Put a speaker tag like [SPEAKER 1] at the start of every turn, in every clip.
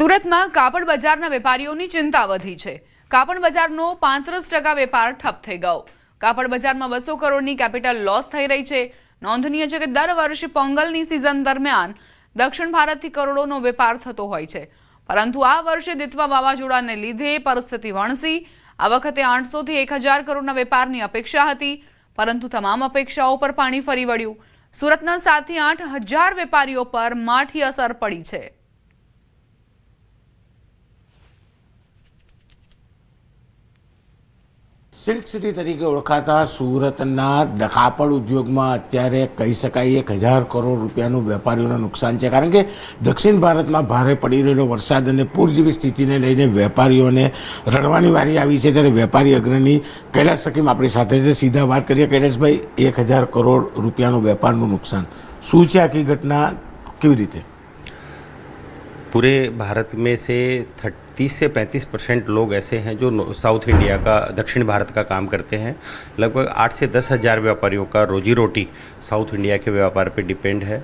[SPEAKER 1] સુરતમાં કાપડ બજારના વેપારીઓની ચિંતા વધી છે. કાપડ બજારનો પાંત્રીસ ટકા વેપાર ઠપ થઈ ગયો. કાપડ બજારમાં બસો કરોડની કેપિટલ લોસ થઈ રહી છે. નોંધનીય છે કે દર વર્ષે પોંગલની સિઝન દરમિયાન દક્ષિણ ભારતથી કરોડોનો વેપાર થતો હોય છે. પરંતુ આ વર્ષે દિત્વા વાવાઝોડાને લીધે પરિસ્થિતિ વણસી. આ વખતે આઠસોથી એક હજાર કરોડના વેપારની અપેક્ષા હતી, પરંતુ તમામ અપેક્ષાઓ પર પાણી ફરી વળ્યું. સુરતના સાતથી આઠ હજાર વેપારીઓ પર માઠી અસર પડી છે.
[SPEAKER 2] સિલ્ક સિટી તરીકે ઓળખાતા સુરતના કાપડ ઉદ્યોગમાં અત્યારે કહી શકાય એક હજાર કરોડ રૂપિયાનું વેપારીઓનું નુકસાન છે. કારણ કે દક્ષિણ ભારતમાં ભારે પડી રહેલો વરસાદ અને પૂર જેવી સ્થિતિને લઈને વેપારીઓને રડવાની વારી આવી છે. ત્યારે વેપારી અગ્રણી કૈલાસ સકીમ આપણી સાથે છે. સીધા વાત કરીએ. કૈલાસભાઈ, એક હજાર કરોડ રૂપિયાનું વેપારનું નુકસાન. શું છે આખી ઘટના? કેવી રીતે?
[SPEAKER 3] પૂરે ભારત મેં સે 30 से 35 परसेंट लोग ऐसे हैं जो साउथ इंडिया का, दक्षिण भारत का काम करते हैं। लगभग आठ से दस हज़ार व्यापारियों का रोजी रोटी साउथ इंडिया के व्यापार पे डिपेंड है।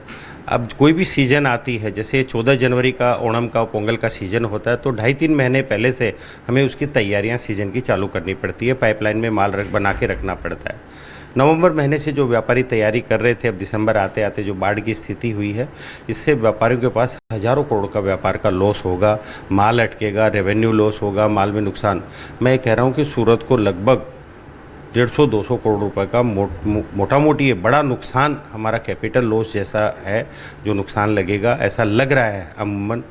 [SPEAKER 3] अब कोई भी सीज़न आती है, जैसे 14 जनवरी का ओणम का, पोंगल का सीज़न होता है तो ढाई तीन महीने पहले से हमें उसकी तैयारियाँ सीज़न की चालू करनी पड़ती है। पाइपलाइन में माल रख, बना के रखना पड़ता है। नवंबर महीने से जो व्यापारी तैयारी कर रहे थे, अब दिसंबर आते आते जो बाढ़ की स्थिति हुई है, इससे व्यापारियों के पास हज़ारों करोड़ का व्यापार का लॉस होगा, माल अटकेगा रेवेन्यू लॉस होगा, माल में नुकसान। मैं कह रहा हूँ कि सूरत को लगभग डेढ़ सौ दो सौ करोड़ रुपए का मो, मो- मोटा मोटी ये बड़ा नुकसान हमारा कैपिटल लॉस जैसा है जो नुकसान लगेगा ऐसा लग रहा है अमूमन।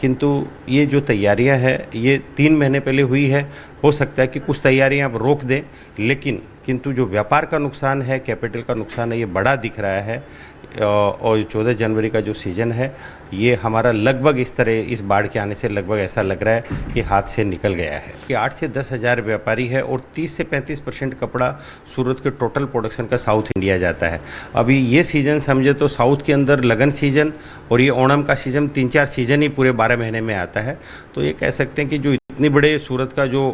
[SPEAKER 3] किंतु ये जो तैयारियाँ हैं ये तीन महीने पहले हुई है। हो सकता है कि कुछ तैयारियाँ आप रोक दें लेकिन किंतु जो व्यापार का नुकसान है कैपिटल का नुकसान है ये बड़ा दिख रहा है। और चौदह जनवरी का जो सीज़न है, ये हमारा लगभग इस तरह, इस बाढ़ के आने से लगभग ऐसा लग रहा है कि हाथ से निकल गया है। कि आठ से दस हज़ार व्यापारी है और तीस से पैंतीस परसेंट कपड़ा सूरत के टोटल प्रोडक्शन का साउथ इंडिया जाता है। अभी ये सीज़न समझे तो साउथ के अंदर लगन सीज़न और ये ओणम का सीज़न तीन चार सीज़न ही पूरे बारह महीने में आता है। तो ये कह सकते हैं कि जो इतनी बड़े सूरत का जो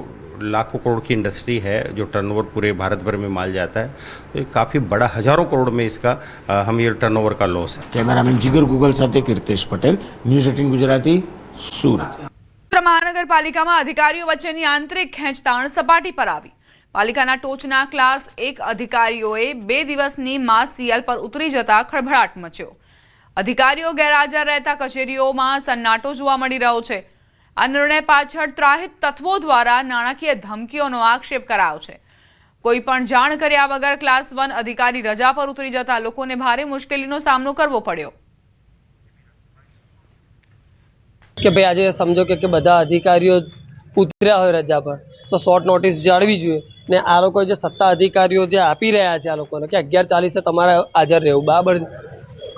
[SPEAKER 3] लाखों करोड़ की इंडस्ट्री है जो टर्नओवर पूरे भारत भर में माल जाता है तो ये काफ़ी बड़ा हज़ारों करोड़ में इसका अ, हम ये टर्नओवर का लॉस है
[SPEAKER 2] કેમેરામેન જીગર ગુગલ સાથે કીર્તેશ પટેલ ન્યૂઝ એટીન ગુજરાતી સુરત
[SPEAKER 1] સુરત મહાનગરપાલિકામાં અધિકારીઓ વચ્ચેની આંતરિક ખેંચતાણ સપાટી પર આવી પાલિકાના ટોચના ક્લાસ એક અધિકારીઓએ બે દિવસની માસ સીએલ પર ઉતરી જતા ખળભળાટ મચ્યો અધિકારીઓ ગેરહાજર રહેતા કચેરીઓમાં સન્નાટો જોવા મળી રહ્યો છે આ નિર્ણય પાછળ ત્રાહિત તત્વો દ્વારા નાણાકીય ધમકીઓનો આક્ષેપ કરાયો છે. કોઈ પણ જાણ કર્યા વગર ક્લાસ વન અધિકારી રજા પર ઉતરી જતા લોકોને ભારે મુશ્કેલીનો સામનો કરવો પડ્યો.
[SPEAKER 4] કે ભાઈ આજે સમજો કે બધા અધિકારીઓ ઉતર્યા હોય રજા પર. તો શોર્ટ નોટિસ જાળવી જોઈએ. ને આ લોકો જે સત્તા અધિકારીઓ જે આપી રહ્યા છે આ લોકોને કે અગિયાર ચાલીસે તમારે હાજર રહેવું. બરાબર?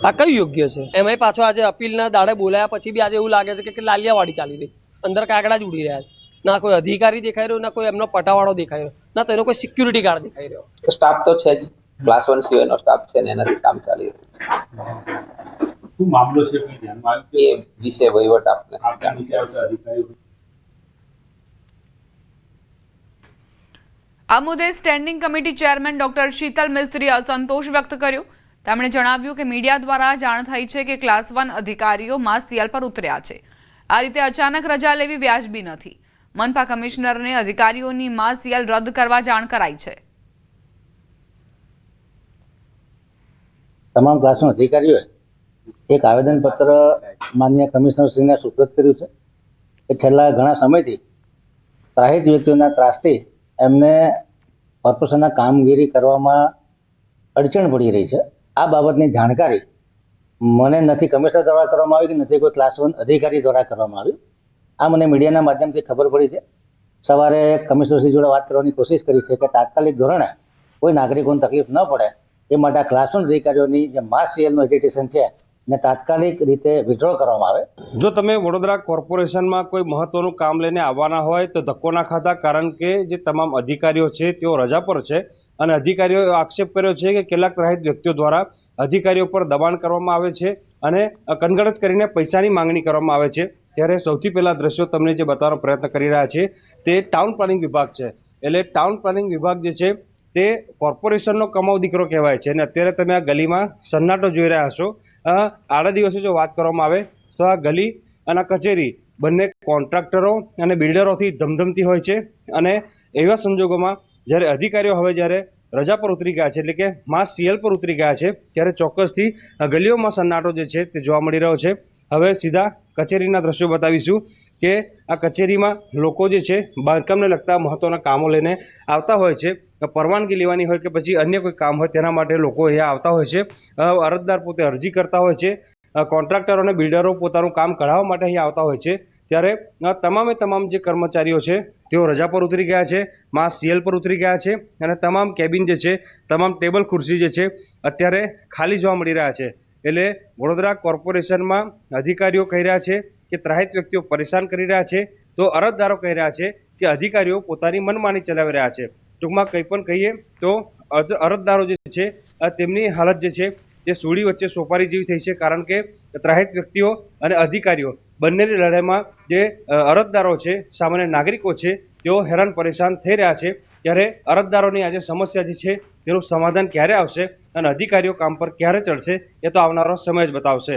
[SPEAKER 4] આ કયું યોગ્ય છે? એમાંય પાછો આજે અપીલના દાડે બોલાયા પછી બી આજે એવું લાગે છે કે લાલિયાવાડી ચાલી રહી. અંદર કાગડા જ ઉડી રહ્યા છે. ના કોઈ અધિકારી દેખાઈ રહ્યો ના કોઈ એમનો પટાવાળો દેખાઈ રહ્યો ના તો એનો કોઈ સિક્યુરિટી ગાર્ડ દેખાઈ રહ્યો.
[SPEAKER 5] સ્ટાફ તો છે જ. ક્લાસ વન સિવાયનો સ્ટાફ છે ને એનાથી કામ ચાલી રહ્યું
[SPEAKER 6] છે.
[SPEAKER 5] એ વિશે વહીવટ આપને
[SPEAKER 1] આ મુદ્દે standing committee chairman doctor Shital મિસ્ત્રીએ અસંતોષ વ્યક્ત કર્યો. તેમણે જણાવ્યું કે મીડિયા દ્વારા જાણ થઈ છે કે ક્લાસ વન અધિકારીઓ માસ સીએલ પર ઉતર્યા છે. આ રીતે અચાનક રજા લેવી વ્યાજબી નથી. મનપા કમિશનરને અધિકારીઓની માસિયલ રદ કરવા જાણ કરાઈ છે.
[SPEAKER 7] તમામ ક્લાસના અધિકારીઓએ એક આવેદનપત્ર માન્ય કમિશનરશ્રીને સુપ્રત કર્યું છે કે છેલ્લા ઘણા સમયથી ત્રાહિત વ્યક્તિઓના ત્રાસથી એમને કોર્પોરેશનના કામગીરી કરવામાં અડચણ પડી રહી છે. આ બાબતની જાણકારી મને નથી કમિશનર દ્વારા કરવામાં આવી કે નથી કોઈ ક્લાસ વન અધિકારી દ્વારા કરવામાં આવી. આ મને મીડિયાના માધ્યમથી ખબર પડી છે. સવારે કમિશનરશ્રી જોડે વાત કરવાની કોશિશ કરી છે કે તાત્કાલિક ધોરણે કોઈ નાગરિકોને તકલીફ ન પડે એ માટે ક્લાસ વન અધિકારીઓની જે માસ સીએલનું એજ્યુકેશન છે ને તાત્કાલિક રીતે વિડ્રો કરવામાં આવે.
[SPEAKER 8] જો તમે વડોદરા કોર્પોરેશનમાં કોઈ મહત્વનું કામ લઈને આવવાના હોય તો ધક્કો ના ખાતા કારણ કે જે તમામ અધિકારીઓ છે તેઓ રજા પર છે. અને અધિકારીઓએ આક્ષેપ કર્યો છે કે કેટલાક રાહિત વ્યક્તિઓ દ્વારા અધિકારીઓ પર દબાણ કરવામાં આવે છે અને કનગણત કરીને પૈસાની માંગણી કરવામાં આવે છે. ત્યારે સૌથી પહેલાં દ્રશ્યો તમને જે બતાવવાનો પ્રયત્ન કરી રહ્યા છે તે ટાઉન પ્લાનિંગ વિભાગ છે. એટલે ટાઉન પ્લાનિંગ વિભાગ જે છે તે કોર્પોરેશનનો કમાવ દીકરો કહેવાય છે. અને અત્યારે તમે આ ગલીમાં સન્નાટો જોઈ રહ્યા હશો. આડા દિવસે જો વાત કરવામાં આવે તો આ ગલી અને કચેરી બંને કોન્ટ્રાક્ટરો અને બિલ્ડરોથી ધમધમતી હોય છે અને એવા સંજોગોમાં જ્યારે અધિકારીઓ હવે જ્યારે રજા પર ઉતરી ગયા છે એટલે કે માસ સીએલ પર ઉતરી ગયા છે, ત્યારે ચોક્કસથી ગલીઓમાં સન્નાટો જે છે તે જોવા મળી રહ્યો છે. હવે સીધા કચેરીના દ્રશ્યો બતાવીશું કે આ કચેરીમાં લોકો જે છે બાંધકામને લગતા મહત્ત્વના કામો લઈને આવતા હોય છે. પરવાનગી લેવાની હોય કે પછી અન્ય કોઈ કામ હોય તેના માટે લોકો અહીંયા આવતા હોય છે. અરજદાર પોતે અરજી કરતા હોય છે. કોન્ટ્રાક્ટરો અને બિલ્ડરો પોતાનું કામ કઢાવવા માટે અહીં આવતા હોય છે. ત્યારે તમામે તમામ જે કર્મચારીઓ છે, તેઓ રજા પર ઉતરી ગયા છે, મા સીએલ પર ઉતરી ગયા છે અને તમામ કેબિન જે છે, તમામ ટેબલ ખુરશી જે છે, અત્યારે ખાલી જોવા મળી રહ્યા છે. એટલે વડોદરા કોર્પોરેશનમાં અધિકારીઓ કહી રહ્યા છે કે ત્રાહિત વ્યક્તિઓ પરેશાન કરી રહ્યા છે. તો અરજદારો કહી રહ્યા છે કે અધિકારીઓ પોતાની મનમાની ચલાવી રહ્યા છે. ટૂંકમાં કંઈ પણ કહીએ તો અરજદારો જે છે તેમની હાલત જે છે તે સુડી વચ્ચે સોપારી જેવી થઈ છે, કારણ કે ત્રાહિત વ્યક્તિઓ અને અધિકારીઓ બંનેની લડાઈમાં જે અરજદારો છે, સામાન્ય નાગરિકો છે, તેઓ હેરાન પરેશાન થઈ રહ્યા છે. ત્યારે અરજદારોની આજે સમસ્યા જે છે, તેનું સમાધાન ક્યારે આવશે અને અધિકારીઓ કામ પર ક્યારે ચડશે, એ તો આવનારો સમય જ બતાવશે.